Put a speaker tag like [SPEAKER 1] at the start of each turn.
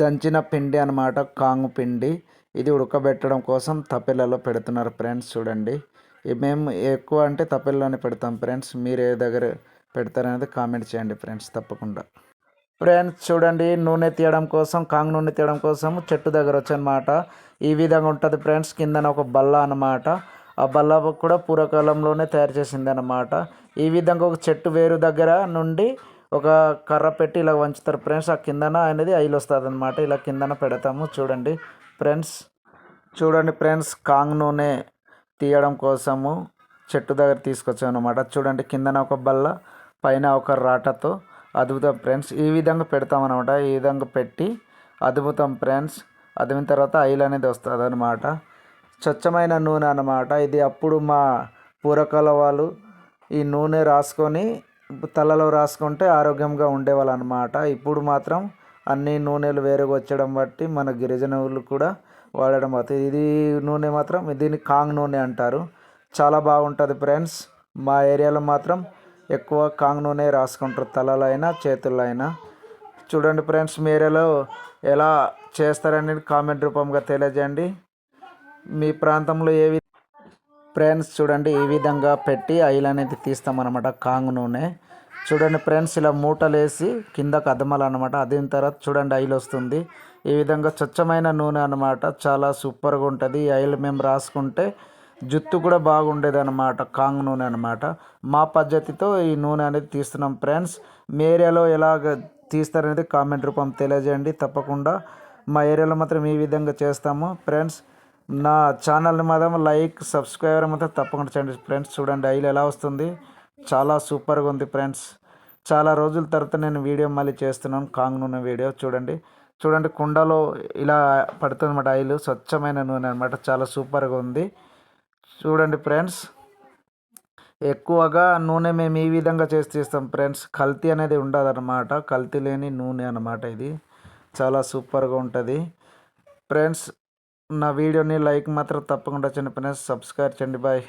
[SPEAKER 1] దంచిన పిండి అన్నమాట కాంగు పిండి. ఇది ఉడకబెట్టడం కోసం తపెలలో పెడుతున్నారు ఫ్రెండ్స్ చూడండి. మేము ఎక్కువ అంటే తపెల్లోనే పెడతాం ఫ్రెండ్స్. మీరు ఏ దగ్గర పెడతారనేది కామెంట్ చేయండి ఫ్రెండ్స్ తప్పకుండా. ఫ్రెండ్స్ చూడండి. నూనె తీయడం కోసం కాంగ్ నూనె తీయడం కోసం చెట్టు దగ్గర వచ్చనమాట ఈ విధంగా ఉంటుంది ఫ్రెండ్స్ కిందన ఒక బల్ల అన్నమాట. ఆ బల్ల కూడా పూర్వకాలంలోనే తయారు చేసింది అనమాట ఈ విధంగా ఒక చెట్టు వేరు దగ్గర నుండి ఒక కర్ర పెట్టి ఇలా వంచుతారు ఫ్రెండ్స్. ఆ కిందన అనేది ఐలు వస్తుంది అనమాట ఇలా కిందన పెడతాము. చూడండి ఫ్రెండ్స్. చూడండి ఫ్రెండ్స్ కాంగ్ నూనె తీయడం కోసము చెట్టు దగ్గర తీసుకొచ్చాం అనమాట చూడండి కిందన ఒక బల్ల పైన ఒక రాటతో అద్భుతం ఫ్రెండ్స్. ఈ విధంగా పెడతామన్నమాట. ఈ విధంగా పెట్టి అద్భుతం ఫ్రెండ్స్. అదిమిన తర్వాత ఆయిల్ అనేది వస్తుంది అనమాట స్వచ్ఛమైన నూనె అన్నమాట. ఇది అప్పుడు మా పూర్వకాల వాళ్ళు ఈ నూనె రాసుకొని తలలో రాసుకుంటే ఆరోగ్యంగా ఉండేవాళ్ళు అనమాట ఇప్పుడు మాత్రం అన్ని నూనెలు వేరుగా వచ్చడం బట్టి మన గిరిజనులు కూడా వాడడం అవుతుంది. ఇది నూనె మాత్రం దీన్ని కాంగ్ నూనె అంటారు. చాలా బాగుంటుంది ఫ్రెండ్స్. మా ఏరియాలో మాత్రం ఎక్కువ కాంగ్ నూనె రాసుకుంటారు తలలో అయినా చేతుల్లో అయినా చూడండి ఫ్రెండ్స్ మీ ఏరియాలో ఎలా చేస్తారనేది కామెంట్ రూపంగా తెలియజేయండి. మీ ప్రాంతంలో ఏ ఫ్రెండ్స్ చూడండి ఈ విధంగా పెట్టి ఆయిల్ అనేది తీస్తామన్నమాట కాంగ్ నూనె. చూడండి ఫ్రెండ్స్ ఇలా మూటలు వేసి కిందకు అదమాలన్నమాట అదిన తర్వాత చూడండి ఆయిల్ వస్తుంది. ఈ విధంగా స్వచ్ఛమైన నూనె అన్నమాట. చాలా సూపర్గా ఉంటుంది. ఈ ఆయిల్ మేము రాసుకుంటే జుట్టు కూడా బాగుండేది అనమాట కాంగ్ నూనె అనమాట మా పద్ధతితో ఈ నూనె అనేది తీస్తున్నాం ఫ్రెండ్స్. మీ ఏరియాలో ఎలాగ తీస్తారనేది కామెంట్ రూపం తెలియజేయండి. తప్పకుండా మా ఏరియాలో మాత్రం ఈ విధంగా చేస్తాము ఫ్రెండ్స్. నా ఛానల్ని మాత్రం లైక్ సబ్స్క్రైబర్ మాత్రం తప్పకుండా చేయండి ఫ్రెండ్స్. చూడండి ఆయిల్ ఎలా వస్తుంది. చాలా సూపర్గా ఉంది ఫ్రెండ్స్. చాలా రోజుల తర్వాత నేను వీడియో మళ్ళీ చేస్తున్నాను కాంగ్ నూనె వీడియో. చూడండి చూడండి కుండలో ఇలా పడుతుంది అనమాట ఆయిల్ స్వచ్ఛమైన నూనె అనమాట చాలా సూపర్గా ఉంది. చూడండి ఫ్రెండ్స్ ఎక్కువగా నూనె మేము ఈ విధంగా చేసి తీస్తాం ఫ్రెండ్స్. కల్తీ అనేది ఉండదు అనమాట కల్తీ లేని నూనె అనమాట ఇది. చాలా సూపర్గా ఉంటుంది. ఫ్రెండ్స్ నా వీడియోని లైక్ మాత్రం తప్పకుండా చేయండి ఫ్రెండ్స్. సబ్స్క్రైబ్ చేయండి. బాయ్.